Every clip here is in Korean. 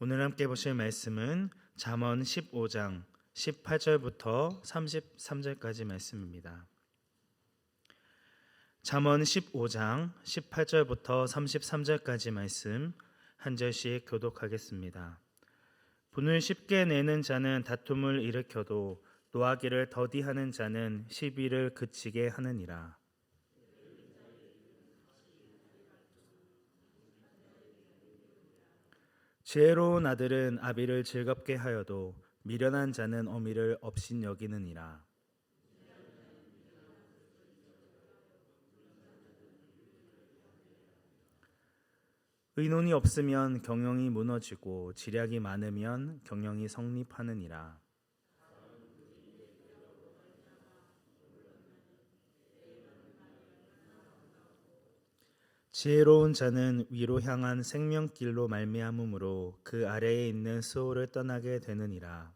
오늘 함께 보실 말씀은 잠언 15장 18절부터 33절까지 말씀입니다. 잠언 15장 18절부터 33절까지 말씀 한 절씩 교독하겠습니다. 분을 쉽게 내는 자는 다툼을 일으켜도 노하기를 더디하는 자는 시비를 그치게 하느니라. 지혜로운 아들은 아비를 즐겁게 하여도 미련한 자는 어미를 업신 여기느니라. 의논이 없으면 경영이 무너지고 지략이 많으면 경영이 성립하느니라. 지혜로운 자는 위로 향한 생명길로 말미암음으로 그 아래에 있는 수호를 떠나게 되느니라.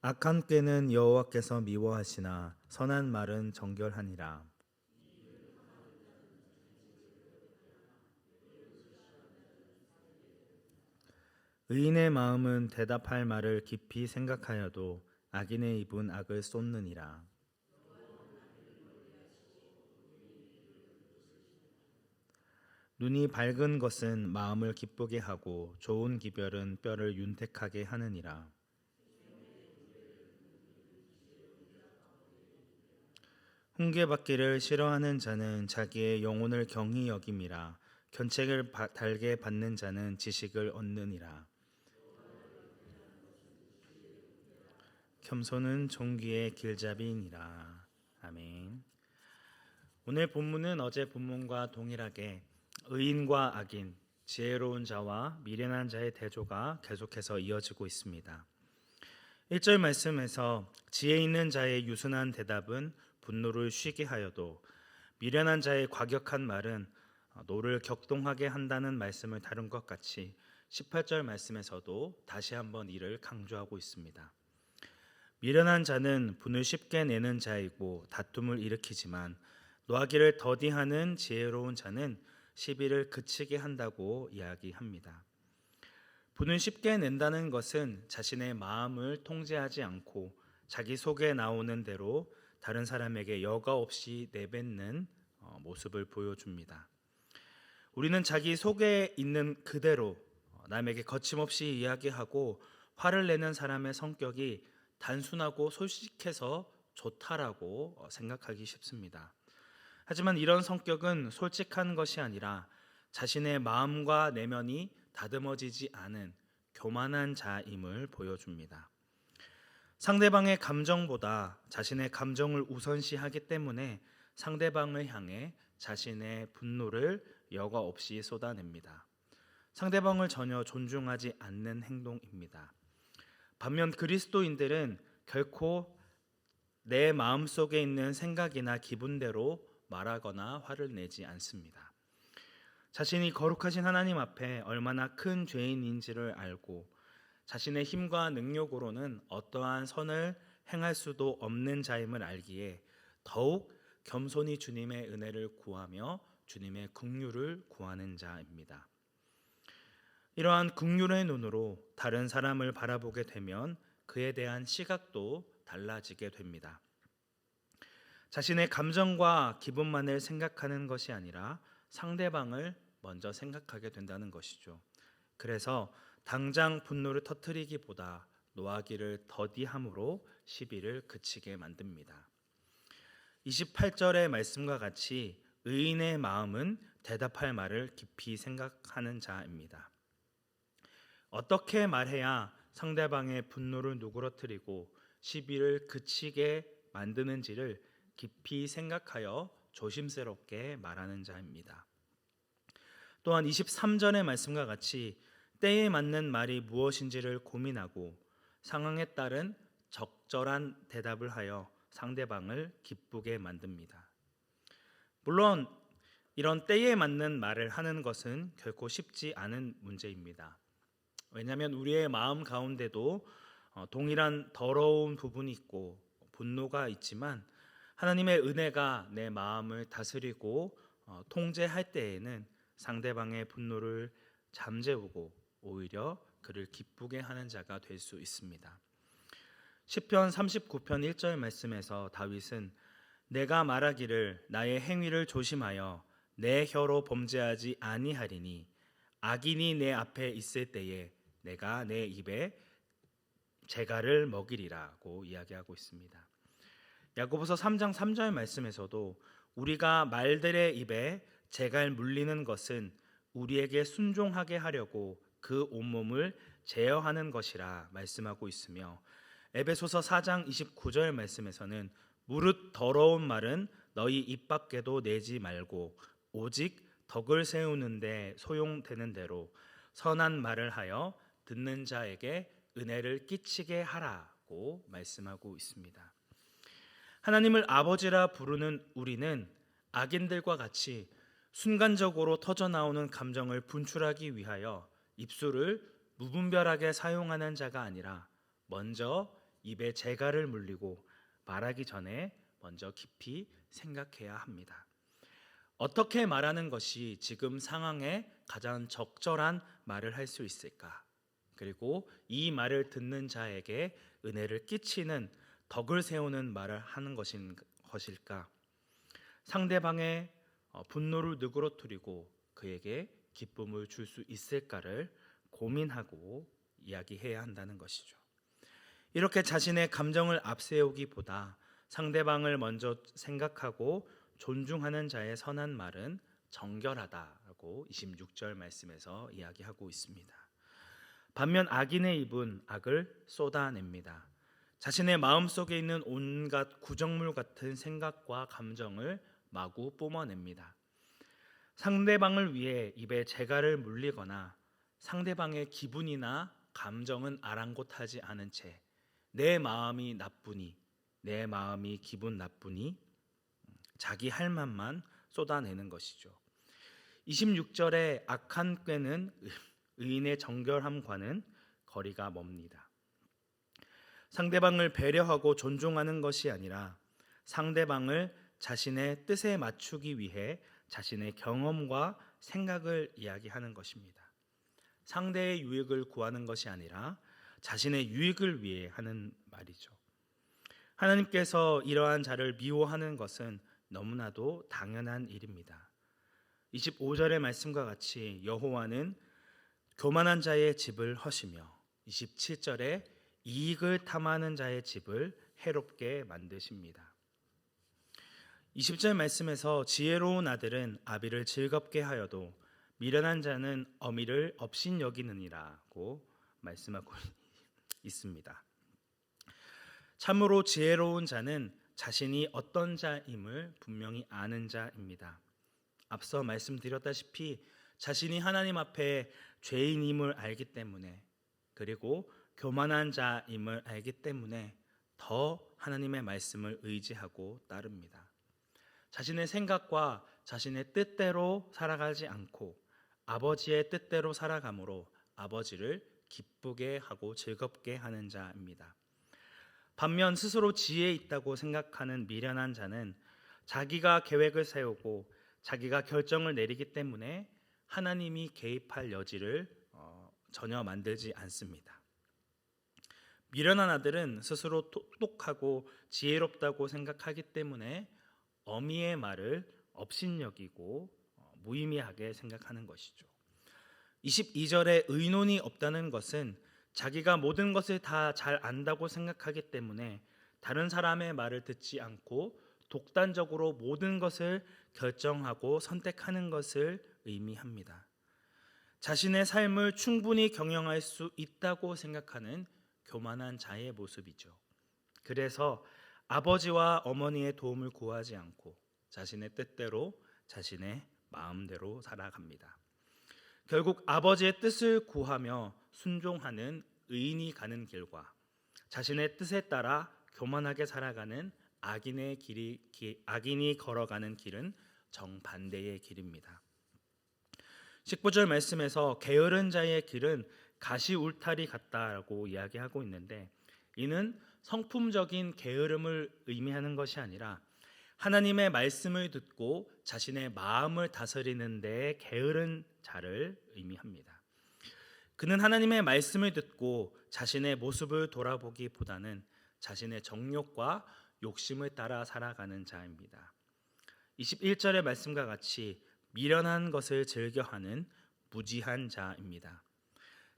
악한 꾀는 여호와께서 미워하시나 선한 말은 정결하니라. 의인의 마음은 대답할 말을 깊이 생각하여도 악인의 입은 악을 쏟느니라. 눈이 밝은 것은 마음을 기쁘게 하고 좋은 기별은 뼈를 윤택하게 하느니라. 훈계받기를 싫어하는 자는 자기의 영혼을 경히 여김이라 견책을 바- 달게 받는 자는 지식을 얻느니라. 겸손은 종기의 길잡이니라. 아멘. 오늘 본문은 어제 본문과 동일하게 의인과 악인, 지혜로운 자와 미련한 자의 대조가 계속해서 이어지고 있습니다. 1절 말씀에서 지혜 있는 자의 유순한 대답은 분노를 쉬게 하여도 미련한 자의 과격한 말은 노를 격동하게 한다는 말씀을 다룬 것 같이 18절 말씀에서도 다시 한번 이를 강조하고 있습니다. 미련한 자는 분을 쉽게 내는 자이고 다툼을 일으키지만 노하기를 더디하는 지혜로운 자는 시비를 그치게 한다고 이야기합니다. 분을 쉽게 낸다는 것은 자신의 마음을 통제하지 않고 자기 속에 나오는 대로 다른 사람에게 여과 없이 내뱉는 어, 모습을 보여줍니다. 우리는 자기 속에 있는 그대로 어, 남에게 거침없이 이야기하고 화를 내는 사람의 성격이 단순하고 솔직해서 좋다라고 어, 생각하기 쉽습니다. 하지만 이런 성격은 솔직한 것이 아니라 자신의 마음과 내면이 다듬어지지 않은 교만한 자임을 보여줍니다. 상대방의 감정보다 자신의 감정을 우선시하기 때문에 상대방을 향해 자신의 분노를 여과 없이 쏟아냅니다. 상대방을 전혀 존중하지 않는 행동입니다. 반면 그리스도인들은 결코 내 마음 속에 있는 생각이나 기분대로 말하거나 화를 내지 않습니다. 자신이 거룩하신 하나님 앞에 얼마나 큰 죄인인지를 알고 자신의 힘과 능력으로는 어떠한 선을 행할 수도 없는 자임을 알기에 더욱 겸손히 주님의 은혜를 구하며 주님의 긍휼을 구하는 자입니다. 이러한 긍휼의 눈으로 다른 사람을 바라보게 되면 그에 대한 시각도 달라지게 됩니다. 자신의 감정과 기분만을 생각하는 것이 아니라 상대방을 먼저 생각하게 된다는 것이죠. 그래서 당장 분노를 터뜨리기보다 노하기를 더디함으로 시비를 그치게 만듭니다. 28절의 말씀과 같이 의인의 마음은 대답할 말을 깊이 생각하는 자입니다. 어떻게 말해야 상대방의 분노를 누그러뜨리고 시비를 그치게 만드는지를 깊이 생각하여 조심스럽게 말하는 자입니다. 또한 23절의 말씀과 같이 때에 맞는 말이 무엇인지를 고민하고 상황에 따른 적절한 대답을 하여 상대방을 기쁘게 만듭니다. 물론 이런 때에 맞는 말을 하는 것은 결코 쉽지 않은 문제입니다. 왜냐하면 우리의 마음 가운데도 어, 동일한 더러운 부분이 있고 분노가 있지만 하나님의 은혜가 내 마음을 다스리고 어, 통제할 때에는 상대방의 분노를 잠재우고 오히려 그를 기쁘게 하는 자가 될 수 있습니다. 시편 39편 1절 말씀에서 다윗은 내가 말하기를 나의 행위를 조심하여 내 혀로 범죄하지 아니하리니 악인이 내 앞에 있을 때에 내가 내 입에 재갈을 먹이리라고 이야기하고 있습니다. 야고보서 3장 3절 말씀에서도 우리가 말들의 입에 재갈 물리는 것은 우리에게 순종하게 하려고 그 온몸을 제어하는 것이라 말씀하고 있으며 에베소서 4장 29절 말씀에서는 무릇 더러운 말은 너희 입 밖에도 내지 말고 오직 덕을 세우는데 소용되는 대로 선한 말을 하여 듣는 자에게 은혜를 끼치게 하라고 말씀하고 있습니다. 하나님을 아버지라 부르는 우리는 악인들과 같이 순간적으로 터져 나오는 감정을 분출하기 위하여 입술을 무분별하게 사용하는 자가 아니라 먼저 입에 재갈을 물리고 말하기 전에 먼저 깊이 생각해야 합니다. 어떻게 말하는 것이 지금 상황에 가장 적절한 말을 할 수 있을까? 그리고 이 말을 듣는 자에게 은혜를 끼치는 덕을 세우는 말을 하는 것인 것일까? 상대방의 어, 분노를 누그러뜨리고 그에게 기쁨을 줄 수 있을까를 고민하고 이야기해야 한다는 것이죠. 이렇게 자신의 감정을 앞세우기보다 상대방을 먼저 생각하고 존중하는 자의 선한 말은 정결하다라고 26절 말씀에서 이야기하고 있습니다. 반면 악인의 입은 악을 쏟아냅니다. 자신의 마음 속에 있는 온갖 구정물 같은 생각과 감정을 마구 뿜어냅니다. 상대방을 위해 입에 재갈을 물리거나 상대방의 기분이나 감정은 아랑곳하지 않은 채 내 마음이 나쁘니 내 마음이 기분 나쁘니 자기 할 만만 쏟아내는 것이죠. 26절에 악한 꾀는 의인의 정결함과는 거리가 멉니다. 상대방을 배려하고 존중하는 것이 아니라 상대방을 자신의 뜻에 맞추기 위해 자신의 경험과 생각을 이야기하는 것입니다. 상대의 유익을 구하는 것이 아니라 자신의 유익을 위해 하는 말이죠. 하나님께서 이러한 자를 미워하는 것은 너무나도 당연한 일입니다. 25절의 말씀과 같이 여호와는 교만한 자의 집을 허시며 27절에 이익을 탐하는 자의 집을 해롭게 만드십니다. 20절 말씀에서 지혜로운 아들은 아비를 즐겁게 하여도 미련한 자는 어미를 업신 여기느니라고 말씀하고 있습니다. 참으로 지혜로운 자는 자신이 어떤 자임을 분명히 아는 자입니다. 앞서 말씀드렸다시피 자신이 하나님 앞에 죄인임을 알기 때문에 그리고 교만한 자임을 알기 때문에 더 하나님의 말씀을 의지하고 따릅니다. 자신의 생각과 자신의 뜻대로 살아가지 않고 아버지의 뜻대로 살아감으로 아버지를 기쁘게 하고 즐겁게 하는 자입니다. 반면 스스로 지혜 있다고 생각하는 미련한 자는 자기가 계획을 세우고 자기가 결정을 내리기 때문에 하나님이 개입할 여지를 어, 전혀 만들지 않습니다. 미련한 아들은 스스로 똑똑하고 지혜롭다고 생각하기 때문에 어미의 말을 업신여기고 어, 무의미하게 생각하는 것이죠. 22절에 의논이 없다는 것은 자기가 모든 것을 다 잘 안다고 생각하기 때문에 다른 사람의 말을 듣지 않고 독단적으로 모든 것을 결정하고 선택하는 것을 의미합니다. 자신의 삶을 충분히 경영할 수 있다고 생각하는 교만한 자의 모습이죠. 그래서 아버지와 어머니의 도움을 구하지 않고 자신의 뜻대로 자신의 마음대로 살아갑니다. 결국 아버지의 뜻을 구하며 순종하는 의인이 가는 길과 자신의 뜻에 따라 교만하게 살아가는 악인의 길이 악인이 걸어가는 길은 정반대의 길입니다. 19절 말씀에서 게으른 자의 길은 가시 울타리 같다라고 이야기하고 있는데 이는 성품적인 게으름을 의미하는 것이 아니라 하나님의 말씀을 듣고 자신의 마음을 다스리는 데 게으른 자를 의미합니다. 그는 하나님의 말씀을 듣고 자신의 모습을 돌아보기보다는 자신의 정욕과 욕심을 따라 살아가는 자입니다. 21절의 말씀과 같이 미련한 것을 즐겨하는 무지한 자입니다.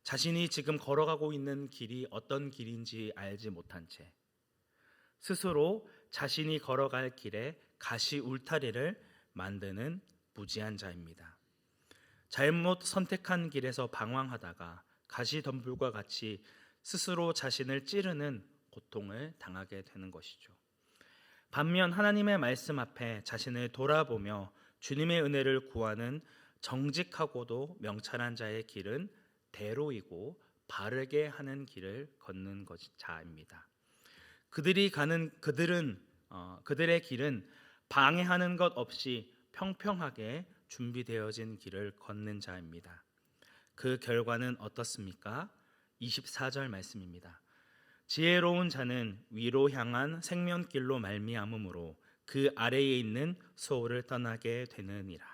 자신이 지금 걸어가고 있는 길이 어떤 길인지 알지 못한 채 스스로 자신이 걸어갈 길에 가시 울타리를 만드는 무지한 자입니다. 잘못 선택한 길에서 방황하다가 가시 덤불과 같이 스스로 자신을 찌르는 고통을 당하게 되는 것이죠. 반면 하나님의 말씀 앞에 자신을 돌아보며 주님의 은혜를 구하는 정직하고도 명철한 자의 길은 대로이고 바르게 하는 길을 걷는 것 자입니다. 그들이 가는 그들은 어, 그들의 길은 방해하는 것 없이 평평하게 준비되어진 길을 걷는 자입니다. 그 결과는 어떻습니까? 24절 말씀입니다. 지혜로운 자는 위로 향한 생명길로 말미암음으로 그 아래에 있는 소울을 떠나게 되느니라.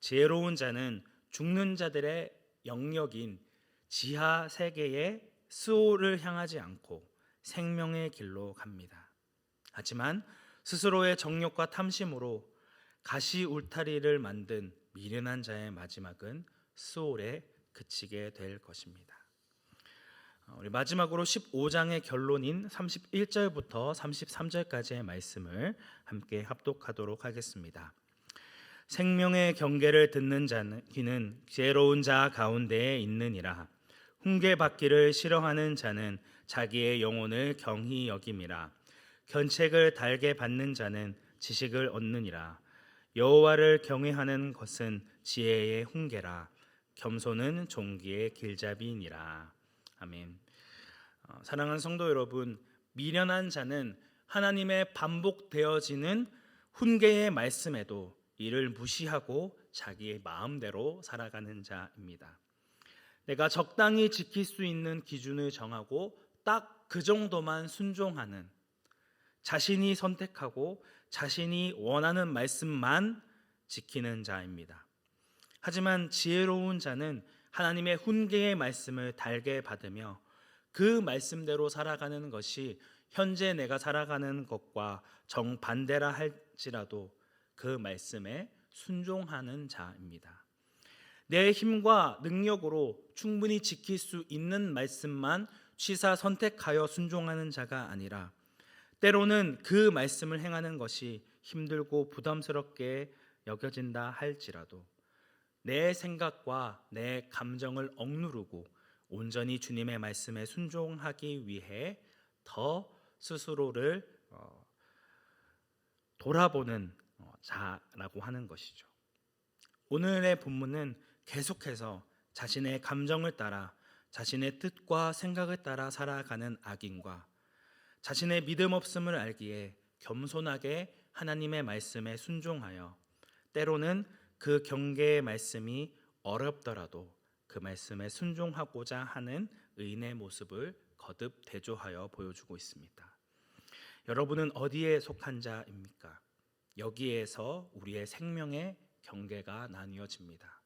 지혜로운 자는 죽는 자들의 영역인 지하 세계의 수호를 향하지 않고 생명의 길로 갑니다. 하지만 스스로의 정욕과 탐심으로 가시 울타리를 만든 미련한 자의 마지막은 수올에 그치게 될 것입니다. 어, 우리 마지막으로 15장의 결론인 31절부터 33절까지의 말씀을 함께 합독하도록 하겠습니다. 생명의 경계를 듣는 자는 지혜로운 자 가운데에 있느니라. 훈계 받기를 싫어하는 자는 자기의 영혼을 경히 여김이라. 견책을 달게 받는 자는 지식을 얻느니라. 여호와를 경외하는 것은 지혜의 훈계라. 겸손은 종기의 길잡이니라. 아멘. 어, 사랑하는 성도 여러분, 미련한 자는 하나님의 반복되어지는 훈계의 말씀에도 이를 무시하고 자기의 마음대로 살아가는 자입니다. 내가 적당히 지킬 수 있는 기준을 정하고 딱 그 정도만 순종하는 자신이 선택하고 자신이 원하는 말씀만 지키는 자입니다. 하지만 지혜로운 자는 하나님의 훈계의 말씀을 달게 받으며 그 말씀대로 살아가는 것이 현재 내가 살아가는 것과 정반대라 할지라도 그 말씀에 순종하는 자입니다. 내 힘과 능력으로 충분히 지킬 수 있는 말씀만 취사 선택하여 순종하는 자가 아니라 때로는 그 말씀을 행하는 것이 힘들고 부담스럽게 여겨진다 할지라도 내 생각과 내 감정을 억누르고 온전히 주님의 말씀에 순종하기 위해 더 스스로를 어, 돌아보는 어, 자라고 하는 것이죠. 오늘의 본문은 계속해서 자신의 감정을 따라 자신의 뜻과 생각을 따라 살아가는 악인과 자신의 믿음 없음을 알기에 겸손하게 하나님의 말씀에 순종하여 때로는 그 경계의 말씀이 어렵더라도 그 말씀에 순종하고자 하는 의인의 모습을 거듭 대조하여 보여주고 있습니다. 여러분은 어디에 속한 자입니까? 여기에서 우리의 생명의 경계가 나뉘어집니다.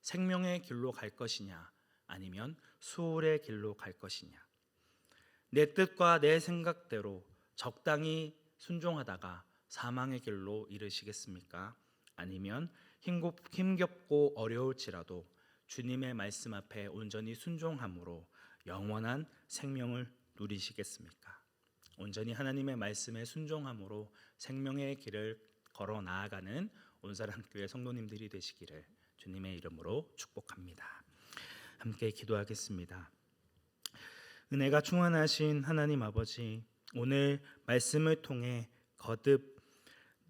생명의 길로 갈 것이냐, 아니면 수월의 길로 갈 것이냐. 내 뜻과 내 생각대로 적당히 순종하다가 사망의 길로 이르시겠습니까? 아니면 힘겹고 어려울지라도 주님의 말씀 앞에 온전히 순종함으로 영원한 생명을 누리시겠습니까? 온전히 하나님의 말씀에 순종함으로 생명의 길을 걸어 나아가는 온사랑교회 성도님들이 되시기를 주님의 이름으로 축복합니다. 함께 기도하겠습니다. 은혜가 충만하신 하나님 아버지, 오늘 말씀을 통해 거듭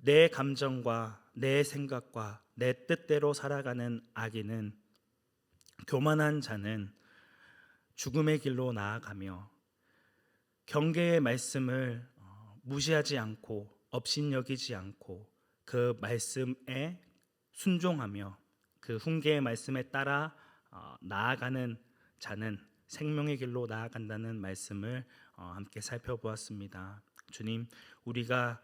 내 감정과 내 생각과 내 뜻대로 살아가는 악인은 교만한 자는 죽음의 길로 나아가며 경계의 말씀을 어, 무시하지 않고 업신여기지 않고 그 말씀에 순종하며 그 훈계의 말씀에 따라 어, 나아가는 자는 생명의 길로 나아간다는 말씀을 어, 함께 살펴보았습니다. 주님, 우리가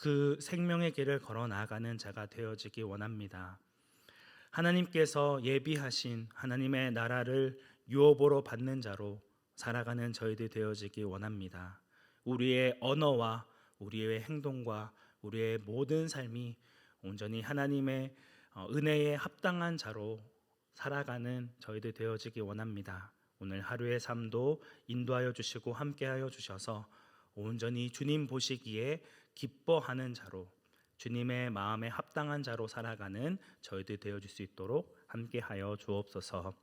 그 생명의 길을 걸어 나아가는 자가 되어지기 원합니다. 하나님께서 예비하신 하나님의 나라를 유업으로 받는 자로 살아가는 저희들 되어지기 원합니다. 우리의 언어와 우리의 행동과 우리의 모든 삶이 온전히 하나님의 어, 은혜에 합당한 자로 살아가는 저희들 되어지기 원합니다. 오늘 하루의 삶도 인도하여 주시고 함께하여 주셔서 온전히 주님 보시기에 기뻐하는 자로 주님의 마음에 합당한 자로 살아가는 저희들 되어줄 수 있도록 함께하여 주옵소서.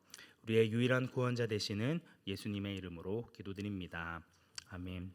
우리의 유일한 구원자 되시는 예수님의 이름으로 기도드립니다. 아멘.